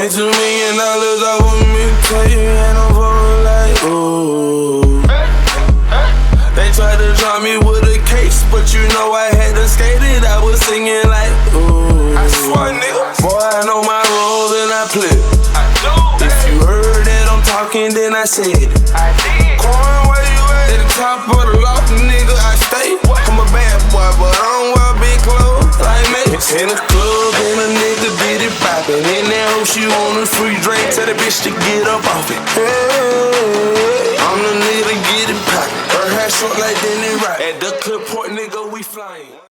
Way too million dollars off of me, tell and ain't no fucking like, ooh. They tried to drop me with a case, but you know I had to skate it. I was singing like, ooh. I swear, nigga. Boy, I know my roles and I play. I do. If you heard that I'm talking, then I said it. I did. Corn, where you at? At the top of the hoe, she want a free drink. Tell the bitch to get up off it. Hey, I'm the nigga to get. Her hair short like Denny Rock. At the clip point, nigga, we flyin'.